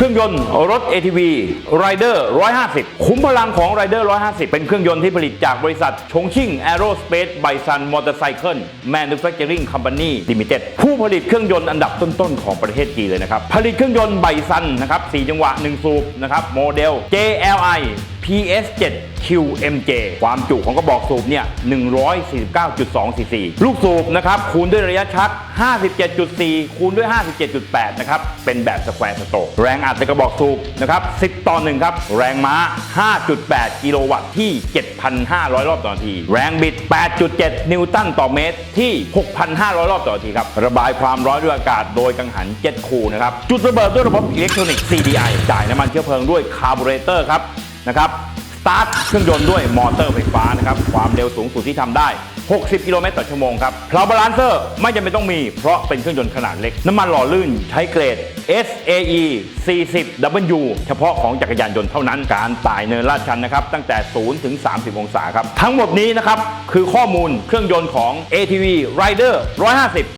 เครื่องยนต์รถ ATV Rider 150 คุ้มพลังของ Rider 150 เป็นเครื่องยนต์ที่ผลิตจากบริษัทชงชิ่ง Aerospace Bison Motorcycle Manufacturing Company Limited ผู้ผลิตเครื่องยนต์อันดับต้นๆ ของประเทศจีนเลยนะครับ ผลิตเครื่องยนต์ไบซันนะครับ 4 จังหวะ 1 สูบนะครับ โมเดล JLI PS7 QMJ ความจุของกระบอกสูบเนี่ย 149.2ซีซีลูกสูบนะครับ คูณด้วยระยะชัก 57.4 คูณด้วย 57.8 นะครับ เป็นแบบสแควร์สโตรแรงอัดในกระบอกสูบนะครับ 10 ต่อ 1 ครับ แรงม้า 5.8 กิโลวัตต์ที่ 7,500 รอบต่อนาที แรงบิด 8.7 นิวตันต่อเมตรที่ 6,500 รอบต่อนาทีครับ ระบายความร้อนด้วยอากาศโดยกังหันเจ็ตคูนะครับ จุดระเบิดด้วยระบบอิเล็กทรอนิกส์ CDI จ่ายน้ำมันเชื้อเพลิงด้วยคาร์บูเรเตอร์ครับ นะครับสตาร์ทเครื่องยนต์ด้วยมอเตอร์ไฟฟ้านะครับ ความเร็วสูงสุดที่ทำได้ 60 กิโลเมตรต่อชั่วโมงครับเพลาบาลานเซอร์ไม่จำเป็นต้องมี เพราะเป็นเครื่องยนต์ขนาดเล็ก น้ำมันหล่อลื่นใช้เกรด SAE 40W เฉพาะของจักรยานยนต์เท่านั้นการต่ายเนินลาดชันนะครับ ตั้งแต่ 0 ถึง 30 องศาครับ ทั้งหมดนี้นะครับ คือข้อมูลเครื่องยนต์ของ ATV Rider 150